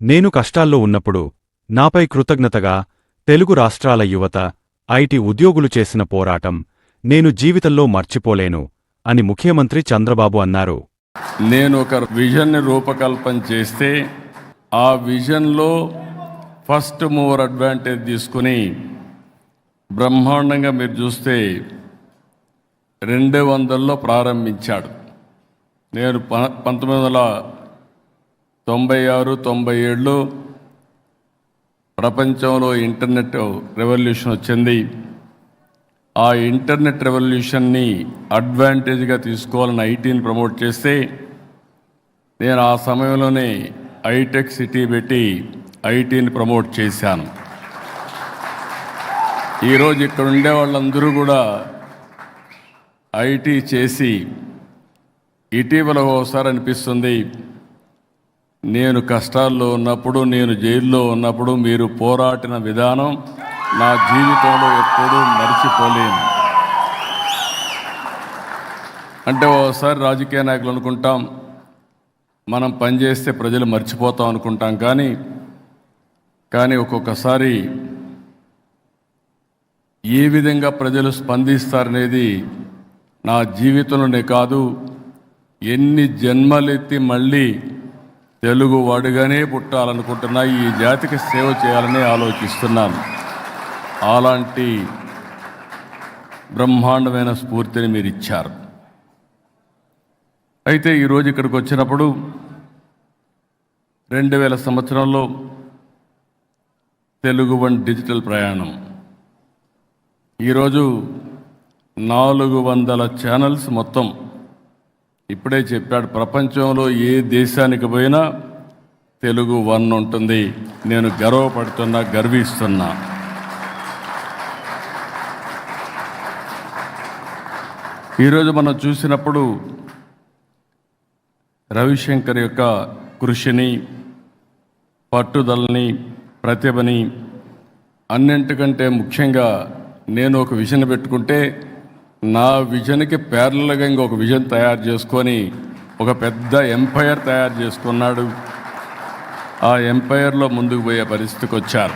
నేను కష్టాల్లో ఉన్నప్పుడు నాపై కృతజ్ఞతగా తెలుగు రాష్ట్రాల యువత ఐటీ ఉద్యోగులు చేసిన పోరాటం నేను జీవితంలో మర్చిపోలేను అని ముఖ్యమంత్రి చంద్రబాబు అన్నారు. నేను ఒక విజన్ని రూపకల్పన చేస్తే ఆ విజన్లో ఫస్ట్ మూవర్ అడ్వాంటేజ్ తీసుకుని బ్రహ్మాండంగా మీరు చూస్తే రెండు వందల్లో ప్రారంభించాడు. నేను ప పంతొమ్మిది వందల తొంభై ఆరు తొంభై ఏడులో ప్రపంచంలో ఇంటర్నెట్ రెవల్యూషన్ వచ్చింది. ఆ ఇంటర్నెట్ రెవల్యూషన్ని అడ్వాంటేజ్గా తీసుకోవాలని ఐటీని ప్రమోట్ చేస్తే నేను ఆ సమయంలోనే ఐటెక్ సిటీ పెట్టి ఐటీని ప్రమోట్ చేశాను. ఈరోజు ఇక్కడ ఉండే వాళ్ళందరూ కూడా ఐటీ చేసి ఇటీవల ఒకసారి అనిపిస్తుంది నేను కష్టాల్లో ఉన్నప్పుడు నేను జైల్లో ఉన్నప్పుడు మీరు పోరాటిన విధానం నా జీవితంలో ఎప్పుడూ మర్చిపోలేను. అంటే ఓసారి రాజకీయ నాయకులు అనుకుంటాం మనం పనిచేస్తే ప్రజలు మర్చిపోతాం అనుకుంటాం కానీ కానీ ఒక్కొక్కసారి ఏ విధంగా ప్రజలు స్పందిస్తారనేది నా జీవితంలోనే కాదు ఎన్ని జన్మలెత్తి మళ్ళీ తెలుగు వాడుగానే పుట్టాలనుకుంటున్నా ఈ జాతికి సేవ చేయాలని ఆలోచిస్తున్నాను. అలాంటి బ్రహ్మాండమైన స్ఫూర్తిని మీరు ఇచ్చారు అయితే ఈరోజు ఇక్కడికి వచ్చినప్పుడు రెండు వేల సంవత్సరంలో తెలుగు వన్ డిజిటల్ ప్రయాణం. ఈరోజు నాలుగు వందల ఛానల్స్ మొత్తం ఇప్పుడే చెప్పాడు ప్రపంచంలో ఏ దేశానికి పోయినా తెలుగు వన్ ఉంటుంది. నేను గర్వపడుతున్నా గర్విస్తున్నా. ఈరోజు మనం చూసినప్పుడు రవిశంకర్ యొక్క కృషిని పట్టుదలని ప్రతిభని అన్నింటికంటే ముఖ్యంగా నేను ఒక విషయం పెట్టుకుంటే నా విజన్కి ప్యారలల్గా ఇంకొక విజన్ తయారు చేసుకొని ఒక పెద్ద ఎంపైర్ తయారు చేసుకున్నాడు. ఆ ఎంపైర్లో ముందుకు పోయే పరిస్థితికి వచ్చారు